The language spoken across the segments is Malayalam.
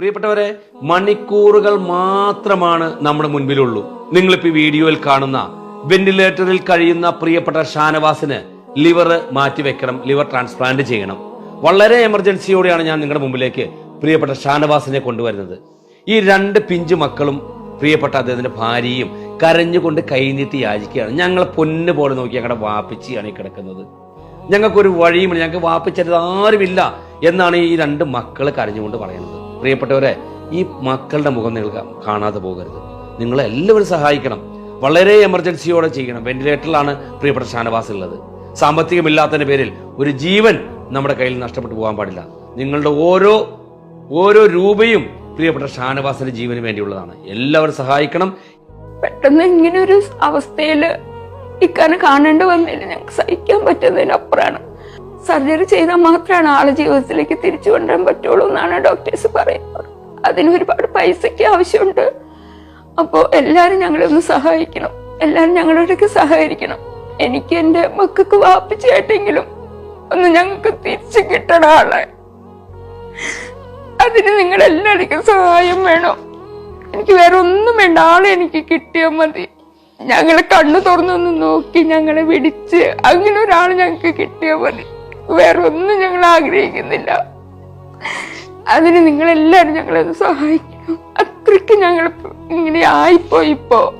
പ്രിയപ്പെട്ടവരെ മണിക്കൂറുകൾ മാത്രമാണ് നമ്മുടെ മുൻപിലുള്ളൂ. നിങ്ങളിപ്പോ ഈ വീഡിയോയിൽ കാണുന്ന വെന്റിലേറ്ററിൽ കഴിയുന്ന പ്രിയപ്പെട്ട ഷാനവാസിന് ലിവർ മാറ്റിവെക്കണം ലിവർ ട്രാൻസ്പ്ലാന്റ് ചെയ്യണം. വളരെ എമർജൻസിയോടെയാണ് ഞാൻ നിങ്ങളുടെ മുമ്പിലേക്ക് പ്രിയപ്പെട്ട ഷാനവാസിനെ കൊണ്ടുവരുന്നത്. ഈ രണ്ട് പിഞ്ചു മക്കളും പ്രിയപ്പെട്ട അദ്ദേഹത്തിന്റെ ഭാര്യയും കരഞ്ഞുകൊണ്ട് കൈനീട്ടി യാചിക്കുകയാണ്. ഞങ്ങളെ പൊന്ന് പോലെ നോക്കി ഞങ്ങളുടെ വാപ്പിച്ചിയാണ് ഈ കിടക്കുന്നത്. ഞങ്ങൾക്കൊരു വഴിയുമില്ല. ഞങ്ങൾക്ക് വാപ്പിച്ചത് ആരുമില്ല എന്നാണ് ഈ രണ്ട് മക്കൾ കരഞ്ഞുകൊണ്ട് പറയുന്നത്. പ്രിയപ്പെട്ടവരെ ഈ മക്കളുടെ മുഖം നിങ്ങൾ കാണാതെ പോകരുത്. നിങ്ങളെ എല്ലാവരും സഹായിക്കണം. വളരെ എമർജൻസിയോടെ ചെയ്യണം. വെന്റിലേറ്ററിലാണ് പ്രിയപ്പെട്ട ഷാനവാസ് ഉള്ളത്. പേരിൽ ഒരു ജീവൻ നമ്മുടെ കയ്യിൽ നഷ്ടപ്പെട്ടു പോകാൻ പാടില്ല. നിങ്ങളുടെ ഓരോ ഓരോ രൂപയും പ്രിയപ്പെട്ട ഷാനവാസിന്റെ ജീവന് വേണ്ടിയുള്ളതാണ്. എല്ലാവരും സഹായിക്കണം. പെട്ടെന്ന് ഇങ്ങനെ ഒരു അവസ്ഥയിൽ ഇക്കാനെ കാണേണ്ടി വന്നില്ല. ഞങ്ങൾക്ക് സഹിക്കാൻ പറ്റുന്നതിനപ്പുറമാണ്. സർജറി ചെയ്താൽ മാത്രമാണ് ആളെ ജീവിതത്തിലേക്ക് തിരിച്ചു കൊണ്ടുവരാൻ പറ്റുള്ളൂ എന്നാണ് ഡോക്ടേഴ്സ് പറയുന്നത്. അതിന് ഒരുപാട് പൈസയ്ക്ക് ആവശ്യമുണ്ട്. അപ്പോൾ എല്ലാവരും ഞങ്ങളെ ഒന്ന് സഹായിക്കണം. എല്ലാവരും ഞങ്ങളോടൊക്കെ സഹകരിക്കണം. എനിക്ക് എന്റെ മക്കൾക്ക് വാപ്പിച്ചായിട്ടെങ്കിലും ഒന്ന് ഞങ്ങൾക്ക് തിരിച്ചു കിട്ടണ ആളെ. അതിന് നിങ്ങൾ നിങ്ങളെല്ലാവർക്കും സഹായം വേണം. എനിക്ക് വേറെ ഒന്നും വേണ്ട. ആളെ എനിക്ക് കിട്ടിയാൽ മതി. ഞങ്ങളെ കണ്ണു തുറന്നൊന്ന് നോക്കി ഞങ്ങളെ വിടിച്ച് അങ്ങനെ ഒരാൾ ഞങ്ങൾക്ക് കിട്ടിയാൽ മതി. വേറെ ഒന്നും ഞങ്ങൾ ആഗ്രഹിക്കുന്നില്ല. അതിന് നിങ്ങളെല്ലാരും ഞങ്ങളെ സഹായിക്കണം. അത്രയ്ക്ക് ഞങ്ങൾ ഇങ്ങനെ ആയിപ്പോയി ഇപ്പോ.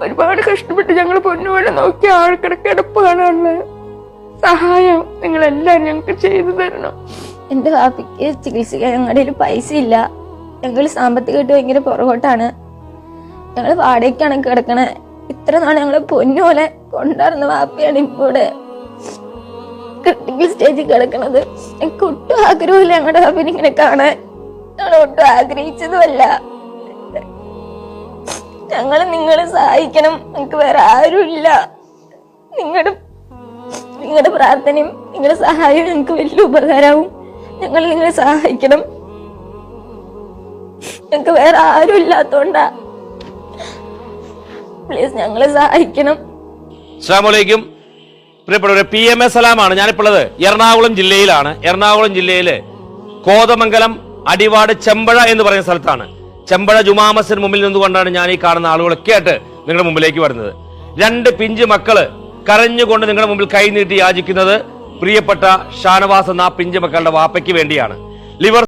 ഒരുപാട് കഷ്ടപ്പെട്ട് ഞങ്ങൾ പൊന്നുപോലെ നോക്കി ആൾക്കിടെ കിടപ്പാണുള്ള സഹായം നിങ്ങളെല്ലാരും ഞങ്ങൾക്ക് ചെയ്തു തരണം. എന്റെ വാപ്പിക്ക് ചികിത്സിക്കാൻ ഞങ്ങളുടെ കയ്യിൽ പൈസ ഇല്ല. ഞങ്ങൾ സാമ്പത്തികമായിട്ട് ഭയങ്കര പുറകോട്ടാണ്. ഞങ്ങൾ വാടകയ്ക്കാണ് കിടക്കണേ. ഇത്ര നാൾ ഞങ്ങളെ പൊന്നുപോലെ കൊണ്ടുവരുന്ന വാപ്പിയാണ് ഇപ്പോൾ ക്രിട്ടിക്കൽ സ്റ്റേജിൽ കിടക്കണത്. എനിക്ക് ഒട്ടും ആഗ്രഹമില്ല ഞങ്ങളുടെ വാപ്പിനെ ഇങ്ങനെ കാണാൻ. ഞങ്ങൾ ഒട്ടും ആഗ്രഹിച്ചതുമല്ല. ഞങ്ങൾ നിങ്ങളെ സഹായിക്കണം. എനിക്ക് വേറെ ആരുമില്ല. നിങ്ങളുടെ നിങ്ങളുടെ പ്രാർത്ഥനയും നിങ്ങളുടെ സഹായവും ഞങ്ങൾക്ക് വലിയ ഉപകാരമാവും. ഞങ്ങൾ നിങ്ങളെ സഹായിക്കണം. ഞങ്ങൾക്ക് വേറെ ആരും ഇല്ലാത്തോണ്ടാ പ്ലീസ് ഞങ്ങളെ സഹായിക്കണം. അസ്സാമലൈക്കും പ്രിയപ്പെട്ടവരെ പി എം എസ് സലാമാണ്. ഞാനിപ്പോഴത് എറണാകുളം ജില്ലയിലാണ്. എറണാകുളം ജില്ലയിലെ കോതമംഗലം അടിവാട് ചെമ്പഴ എന്ന് പറയുന്ന സ്ഥലത്താണ്. ചെമ്പഴ ജുമാമസിന് മുമ്പിൽ നിന്നുകൊണ്ടാണ് ഞാൻ ഈ കാണുന്ന ആളുകളൊക്കെ ആയിട്ട് നിങ്ങളുടെ മുമ്പിലേക്ക് വരുന്നത്. രണ്ട് പിഞ്ച് മക്കൾ കരഞ്ഞുകൊണ്ട് നിങ്ങളുടെ മുമ്പിൽ കൈനീട്ടി യാചിക്കുന്നത് പ്രിയപ്പെട്ട ഷാനവാസ് എന്ന പിഞ്ച് മക്കളുടെ വാപ്പയ്ക്ക് വേണ്ടിയാണ്. ലിവർ